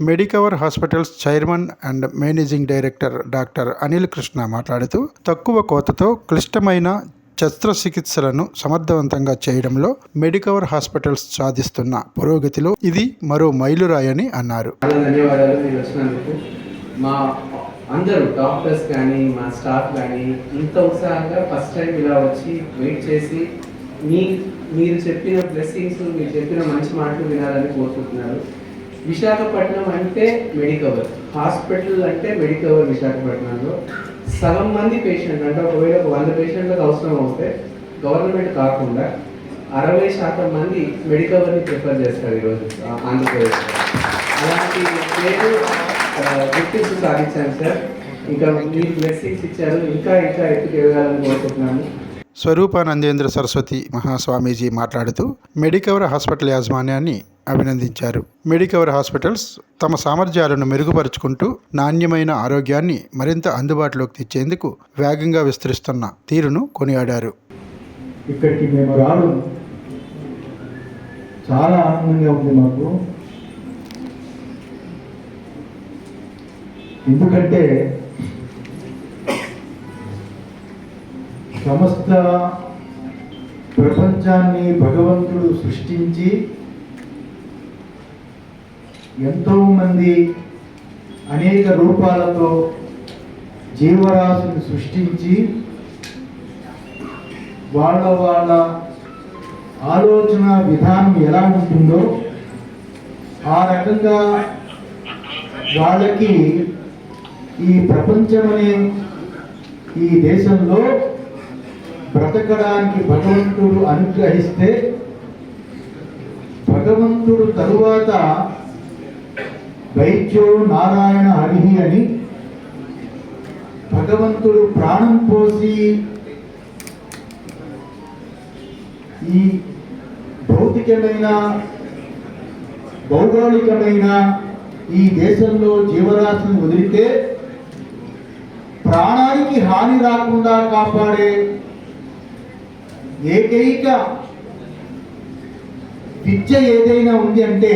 Medicover hospitals chairman and managing director doctor Anil Krishna మాట్లాడుతూ తక్కువ కోతతో క్లిష్టమైన శస్త్రచికిత్సలను సమర్థవంతంగా చేయడంలో మెడికవర్ హాస్పిటల్స్ సాధిస్తున్న పురోగతిలో ఇది మరో మైలురాయని అన్నారు. మా అందరూ డాక్టర్స్ కానీ మా స్టాఫ్ కానీ ఇంత ఉత్సాహంగా ఫస్ట్ టైం ఇలా వచ్చి వెయిట్ చేసి మీ మీరు చెప్పిన బ్లెస్సింగ్స్ మీరు చెప్పిన మంచి మాటలు వినాలని కోరుకుంటున్నారు. విశాఖపట్నం అంటే మెడికవర్. హాస్పిటల్ అంటే మెడికవర్ విశాఖపట్నంలో. సగం మంది పేషెంట్ అంటే ఒకవేళ ఒక వంద పేషెంట్లకు అవసరం అవుతే గవర్నమెంట్ కాకుండా అరవై శాతం మంది మెడికవర్ని ప్రిఫర్ చేస్తారు ఈరోజు ఆంధ్రప్రదేశ్. అలాంటి పేరు గుర్తింపు సాధించాను సార్. ఇంకా మీరు బ్లెస్సింగ్స్ ఇచ్చారు ఇంకా ఇంకా ఎత్తుకు ఎదగాలని కోరుకుంటున్నాను స్వరూపానందేంద్ర సరస్వతి మహాస్వామీజీ మాట్లాడుతూ మెడికవర్ హాస్పిటల్ యాజమాన్యాన్ని అభినందించారు. మెడికవర్ హాస్పిటల్స్ తమ సామర్థ్యాలను మెరుగుపరుచుకుంటూ నాణ్యమైన ఆరోగ్యాన్ని మరింత అందుబాటులోకి తెచ్చేందుకు వేగంగా విస్తరిస్తున్న తీరును కొనియాడారు. ఇక్కడికి మేము రావడం చాలా ఆనందంగా ఉంది మాకు. ఎందుకంటే సమస్త ప్రపంచాన్ని భగవంతుడు సృష్టించి ఎంతోమంది అనేక రూపాలతో జీవరాశిని సృష్టించి వాళ్ళ వాళ్ళ ఆలోచన విధానం ఎలా ఉంటుందో ఆ రకంగా వాళ్ళకి ఈ ప్రపంచం అనే ఈ దేశంలో బ్రతకడానికి భగవంతుడు అనుగ్రహిస్తే భగవంతుడు తరువాత దైత్యో నారాయణ హరిహి అని భగవంతుడు ప్రాణం పోసి ఈ భౌతికమైన భౌగోళికమైన ఈ దేశంలో జీవరాశిని వదిలితే ప్రాణానికి హాని రాకుండా కాపాడే ఏకైక విద్య ఏదైనా ఉంది అంటే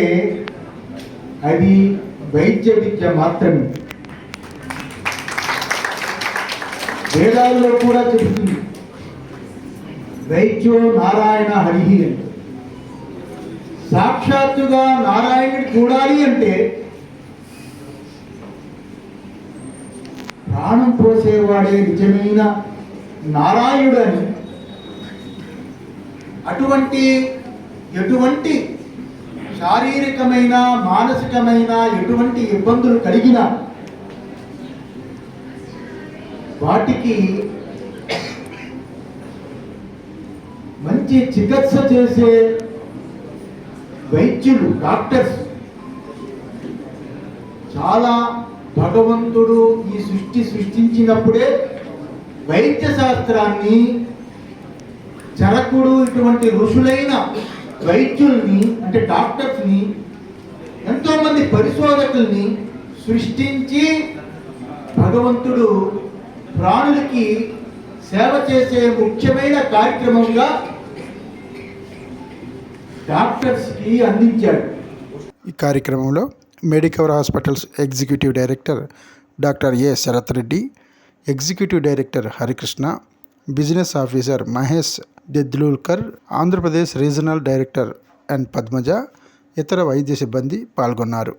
అది వైద్య విద్య మాత్రమే. వేదాల్లో కూడా చెబుతుంది. వైద్యో నారాయణ హరిహి అంటే సాక్షాత్తుగా నారాయణుడు చూడాలి అంటే ప్రాణం పోసేవాడే నిజమైన నారాయణుడని అటువంటి ఎటువంటి శారీరకమైన మానసికమైన ఎటువంటి ఇబ్బందులు కలిగినా వాటికి మంచి చికిత్స చేసే వైద్యులు డాక్టర్స్ చాలా భగవంతుడు ఈ సృష్టి సృష్టించినప్పుడే వైద్య శాస్త్రాన్ని చరకుడు ఇటువంటి ఋషులైన వైద్యుల్ని అంటే డాక్టర్స్ని ఎంతోమంది పరిశోధకుల్ని సృష్టించి భగవంతుడు ప్రాణులకి సేవ చేసే ముఖ్యమైన కార్యక్రమంగా డాక్టర్స్కి అందించాడు. ఈ కార్యక్రమంలో Medicover hospitals executive director doctor A Sharath Reddy executive director Harikrishna business officer Mahesh Dedlulkar Andhra Pradesh regional director and Padmaja ఇతర వైద్య సిబ్బంది పాల్గొన్నారు.